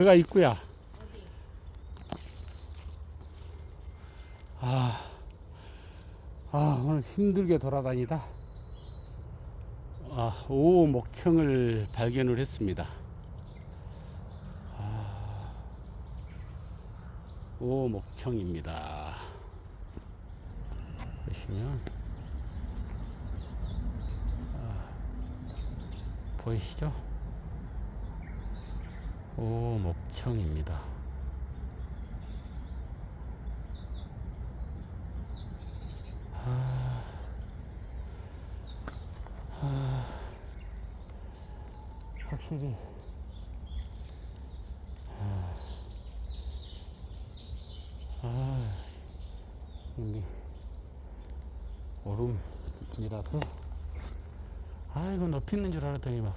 내가 있구야. 아, 아 오늘 힘들게 돌아다니다. 아, 오 목청을 발견을 했습니다. 아, 오 목청입니다. 보시면 아, 보이시죠? 오 목청입니다. 아, 아, 확실히 아, 아, 이미 얼음이라서 아 이거 높이 있는 줄 알았더니 막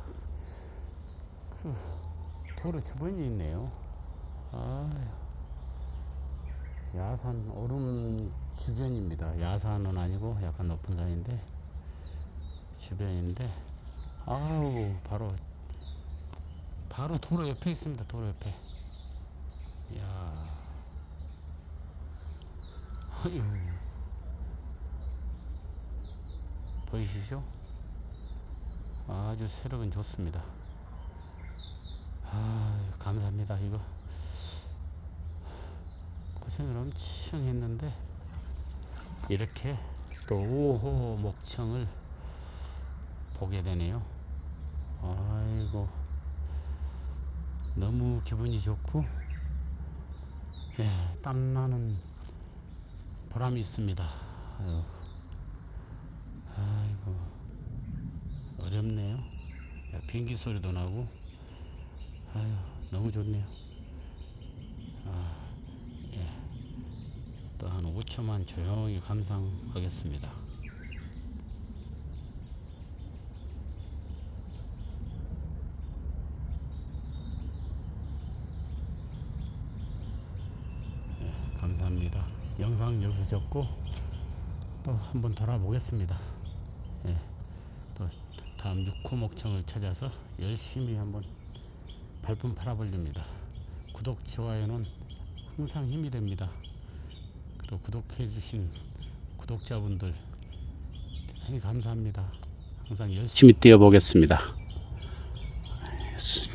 그, 도로 주변이 있네요. 아, 야산 얼음 주변입니다. 야산은 아니고 약간 높은 산인데 주변인데 아우 바로 바로 도로 옆에 있습니다. 도로 옆에. 이야. 아유. 보이시죠? 아주 새로운 좋습니다. 아, 감사합니다. 이거 고생을 엄청 했는데 이렇게 또 5호 목청을 보게 되네요. 아이고 너무 기분이 좋고 예, 땀나는 보람이 있습니다. 아유, 아이고 어렵네요. 야, 비행기 소리도 나고 아유 너무 좋네요. 아, 예. 또 한 5초만 조용히 감상하겠습니다. 예, 감사합니다. 영상 여기서 접고 또 한번 돌아보겠습니다. 예, 또 다음 6호 목청을 찾아서 열심히 한번 발품 팔아보렵니다. 구독, 좋아요는 항상 힘이 됩니다. 그리고 구독해주신 구독자분들 대단히 감사합니다. 항상 열심히 뛰어보겠습니다. 수-